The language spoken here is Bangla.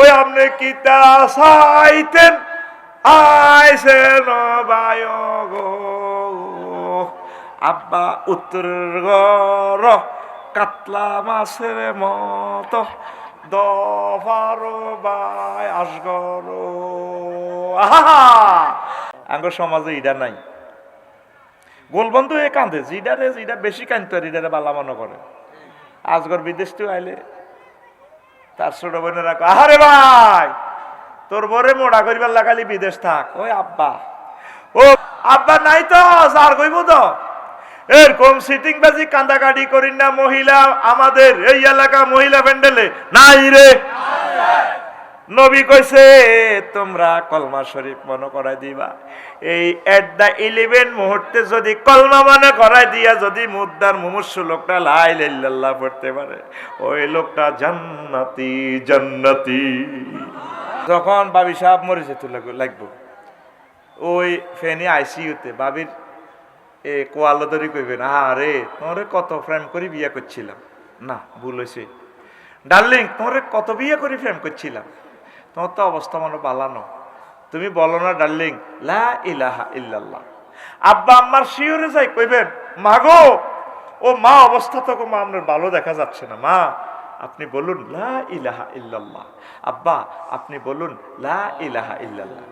ওই আপনি কি তা চাইতেন? আইসে নবায় গো আব্বা উত্তরের ঘর, কাতলা মাছের মতো। দফারো বাই আসগর। আঙ্গ সমাজে ইডা নাই। গোলবন্ধু এ কান্দে জিডারে জিডা বেশি কান্দতে ইডারে বালা মনে করে। আজগর বিদেশ তো আইলে তার ছোট বোনেরা আহারে ভাই, তোর বরে মোড়া করিবার লাগালি বিদেশ থাক। ওই আব্বা। ও, আব্বা নাই তো আর কইব তো? এরকম সিটিং বাজি কান্দাকাটি করিন না মহিলা, আমাদের এই এলাকা মহিলা প্যান্ডেলে নাই রে। নবী কইছে, তোমরা কলমা শরীফ মনে করাই দিবা। এই এট দা ইলেভেন মুহূর্তে যদি কলমা মনে করাই দিয়া যদি মুদ্দার মুমুর্ষু লোকটা লাই লাল্লাহ পড়তে পারে, ওই লোকটা জান্নাতি জান্নাতি। যখন বাবি সাহেব মরেছে তো লাগবো, ওই ফেনি আইসিইউতে বাবির এ কোয়ালো ধরি কইবে না, আরে, তোরে কত প্রেম করে বিয়ে করছিলাম। না, ভুল হয়েছে ডার্লিং, তোরে কত বিয়ে করে প্রেম করছিলাম? তোমার তো অবস্থা মনে পালানো তুমি বলো না ডার্লিং লা ইলাহা ইল্লাল্লাহ। আব্বা আম্মার শিওরে যাই, কইবেন মাগো ও মা অবস্থা তো মা, আপনার ভালো দেখা যাচ্ছে না, মা। আপনি বলুন, লা ইলাহা ইল্লাল্লাহ। আব্বা, আপনি বলুন, লা ইলাহা ইল্লাল্লাহ।